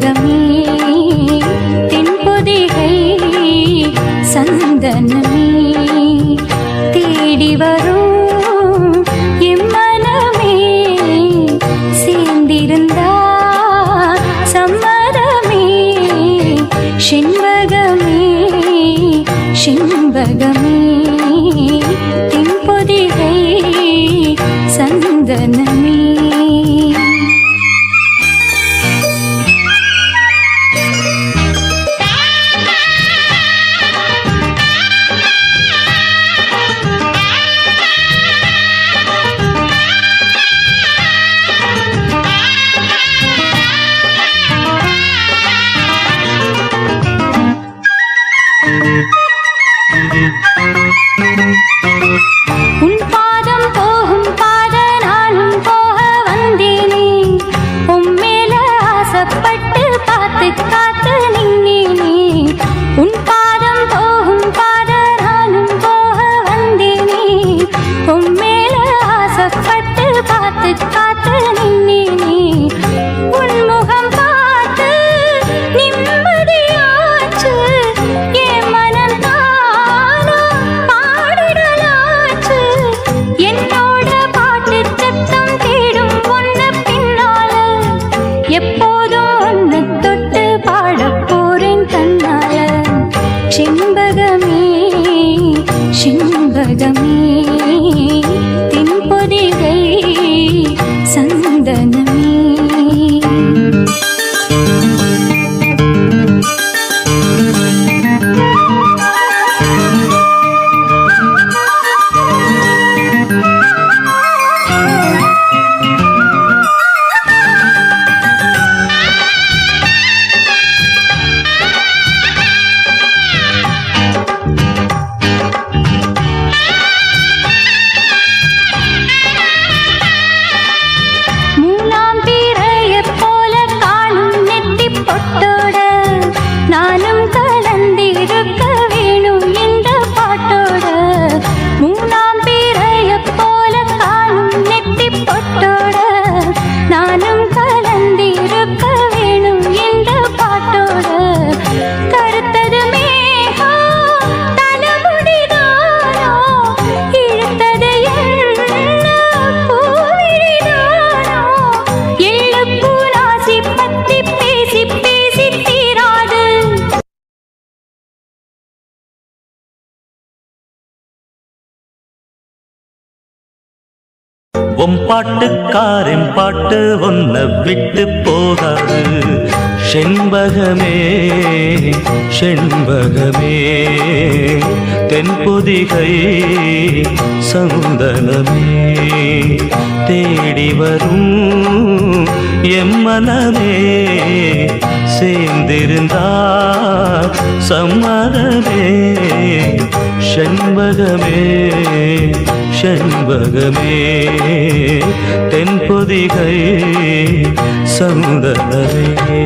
vida. Thank you. உம் பாட்டுக்காரன் பாட்டு ஒன்ன விட்டு போகாது. செண்பகமே செண்பகமே. தென்பொதிகை சந்தனமே தேடி வரும் எம்மனமே சேர்ந்திருந்தார் சம்மதமே. செண்பகமே செண்பகமே தென்பொதிகை சந்தனமே